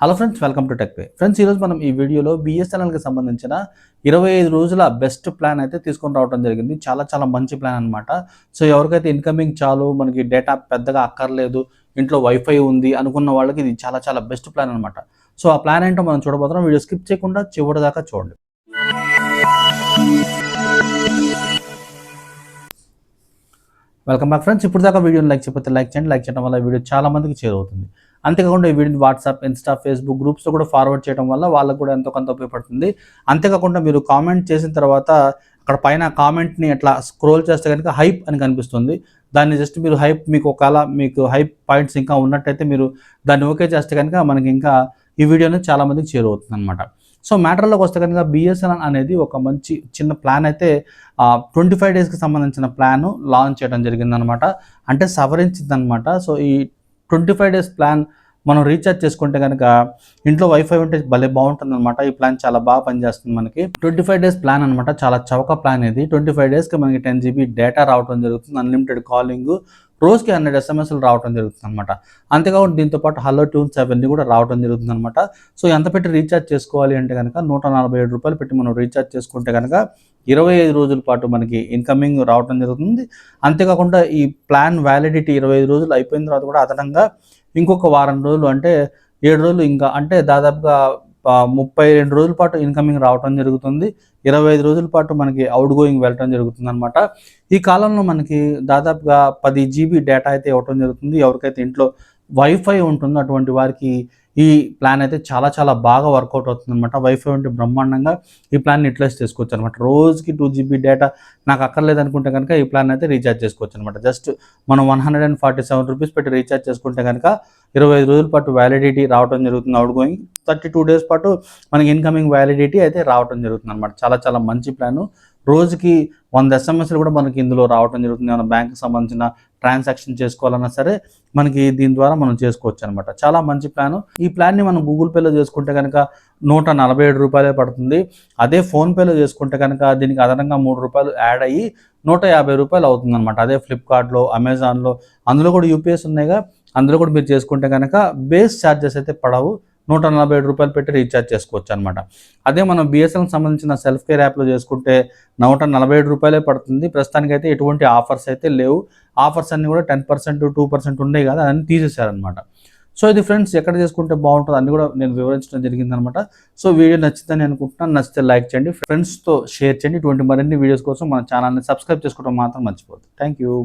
Hello friends welcome to tech pay friends ఈరోజు మనం ఈ వీడియోలో బిఎస్ఎన్ఎల్కి సంబంధించిన ఇరవై ఐదు రోజుల బెస్ట్ ప్లాన్ అయితే తీసుకొని రావడం జరిగింది. చాలా చాలా మంచి ప్లాన్ అనమాట సో ఎవరికైతే ఇన్కమింగ్ చాలు మనకి డేటా పెద్దగా అక్కర్లేదు ఇంట్లో వైఫై ఉంది అనుకున్న వాళ్ళకి ఇది చాలా చాలా బెస్ట్ ప్లాన్ అనమాట సో ఆ ప్లాన్ ఏంటో మనం చూడబోతున్నాం. వీడియో స్కిప్ చేయకుండా చివరి దాకా చూడండి. వెల్కమ్ బ్యాక్ ఫ్రెండ్స్ ఇప్పుడు దాకా వీడియోని లైక్ చేయకపోతే లైక్ చేయండి. లైక్ చేయడం వల్ల వీడియో చాలా మందికి చేరువుతుంది అంతేకాకుండా ఈ వీడియోని వాట్సాప్ ఇన్స్టా ఫేస్బుక్ గ్రూప్స్లో కూడా ఫార్వర్డ్ చేయడం వల్ల వాళ్ళకు కూడా ఎంతో కొంత ఉపయోగపడుతుంది. అంతేకాకుండా మీరు కామెంట్ చేసిన తర్వాత అక్కడ పైన కామెంట్ని అట్లా స్క్రోల్ చేస్తే కనుక హైప్ అని కనిపిస్తుంది. దాన్ని జస్ట్ మీరు హైప్ మీకు ఒకవేళ మీకు హైప్ పాయింట్స్ ఇంకా ఉన్నట్టయితే మీరు దాన్ని ఓకే చేస్తే కనుక మనకి ఇంకా ఈ వీడియోని చాలామందికి చేరు చేరువవుతుంది అనమాట సో మ్యాటర్లోకి వస్తే కనుక బిఎస్ఎన్ఎల్ అనేది ఒక మంచి చిన్న ప్లాన్ అయితే ట్వంటీ ఫైవ్ డేస్కి సంబంధించిన ప్లాన్ లాంచ్ చేయడం జరిగిందనమాట అంటే సవరించిందనమాట సో ఈ ట్వంటీ ఫైవ్ డేస్ ప్లాన్ మనం రీఛార్జ్ చేసుకుంటే కనుక ఇంట్లో వైఫై ఉంటే భలే బాగుంటుంది అనమాట ఈ ప్లాన్ చాలా బాగా పనిచేస్తుంది మనకి. ట్వంటీ ఫైవ్ డేస్ ప్లాన్ అనమాట చాలా చౌక ప్లాన్ ఇది. ట్వంటీ ఫైవ్ డేస్కి మనకి టెన్ జీబీ డేటా రావడం జరుగుతుంది. అన్లిమిటెడ్ కాలింగ్ రోజుకి హండ్రెడ్ ఎస్ఎంఎస్లు రావడం జరుగుతుంది అనమాట అంతేకాకుండా దీంతో పాటు హలో ట్యూన్స్ అవన్నీ కూడా రావడం జరుగుతుంది అనమాట సో ఎంత పెట్టి రీఛార్జ్ చేసుకోవాలి అంటే కనుక నూట నలభై ఏడు రూపాయలు పెట్టి మనం రీఛార్జ్ చేసుకుంటే కనుక ఇరవై ఐదు రోజుల పాటు మనకి ఇన్కమింగ్ రావడం జరుగుతుంది. అంతేకాకుండా ఈ ప్లాన్ వ్యాలిడిటీ ఇరవై ఐదు రోజులు అయిపోయిన తర్వాత కూడా అదనంగా ఇంకొక వారం రోజులు అంటే ఏడు రోజులు ఇంకా అంటే దాదాపుగా ముప్పై రెండు రోజుల పాటు ఇన్కమింగ్ రావడం జరుగుతుంది. ఇరవై ఐదు రోజుల పాటు మనకి అవుట్ గోయింగ్ వెళ్ళటం జరుగుతుంది అనమాట ఈ కాలంలో మనకి దాదాపుగా పది జీబీ డేటా అయితే ఇవ్వటం జరుగుతుంది. ఎవరికైతే ఇంట్లో వైఫై ఉంటుందో అటువంటి వారికి ఈ ప్లాన్ అయితే చాలా చాలా బాగా వర్కౌట్ అవుతుంది అనమాట వైఫై ఉంటే బ్రహ్మాండంగా ఈ ప్లాన్ యూటిలైజ్ చేసుకోవచ్చు అనమాట రోజుకి టూ జీబీ డేటా నాకు అక్కర్లేదు అనుకుంటే కనుక ఈ ప్లాన్ అయితే రీఛార్జ్ చేసుకోవచ్చు అనమాట జస్ట్ మనం one hundred and forty seven rupees పెట్టి రీఛార్జ్ చేసుకుంటే కనుక ఇరవై ఐదు రోజుల పాటు వ్యాలిడిటీ రావడం జరుగుతుంది. Outgoing thirty two days పాటు మనకి ఇన్కమింగ్ వ్యాలిడిటీ అయితే రావడం జరుగుతుంది అనమాట చాలా చాలా మంచి ప్లాన్ రోజుకి వంద ఎస్ఎంఎస్లు కూడా మనకి ఇందులో రావడం జరుగుతుంది. ఏమైనా బ్యాంక్కి సంబంధించిన ట్రాన్సాక్షన్ చేసుకోవాలన్నా సరే మనకి దీని ద్వారా మనం చేసుకోవచ్చు అనమాట చాలా మంచి ప్లాన్. ఈ ప్లాన్ని మనం గూగుల్ పేలో చేసుకుంటే కనుక నూట నలభై ఏడు రూపాయలే పడుతుంది. అదే ఫోన్పేలో చేసుకుంటే కనుక దీనికి అదనంగా మూడు రూపాయలు యాడ్ అయ్యి నూట యాభై రూపాయలు అవుతుంది అనమాట అదే ఫ్లిప్కార్ట్లో అమెజాన్లో అందులో కూడా యూపీఎస్ ఉన్నాయిగా అందులో కూడా మీరు చేసుకుంటే కనుక బేస్ ఛార్జెస్ అయితే పడవు. నూట నలభై రూపాయలు పెట్టి రీఛార్జ్ చేసుకోవచ్చు అనమాట అదే మనం బిఎస్ఎన్ఎల్ సంబంధించిన సెల్ఫ్ కేర్ యాప్లో చేసుకుంటే నూట నలభై ఏడు రూపాయలే పడుతుంది. ప్రస్తుతానికైతే ఎటువంటి ఆఫర్స్ అయితే లేవు. ఆఫర్స్ అన్ని కూడా టెన్ పర్సెంట్ టూ పర్సెంట్ ఉన్నాయి కదా అన్ని తీసేశారనమాట సో ఇది ఫ్రెండ్స్ ఎక్కడ చేసుకుంటే బాగుంటుంది అన్ని కూడా నేను వివరించడం జరిగిందనమాట సో వీడియో నచ్చిందని అనుకుంటున్నాను. నచ్చితే లైక్ చేయండి. ఫ్రెండ్స్తో షేర్ చేయండి. ఇటువంటి మరిన్ని వీడియోస్ కోసం మన ఛానల్ని సబ్స్క్రైబ్ చేసుకోవడం మాత్రం మర్చిపోద్దు థ్యాంక్ యూ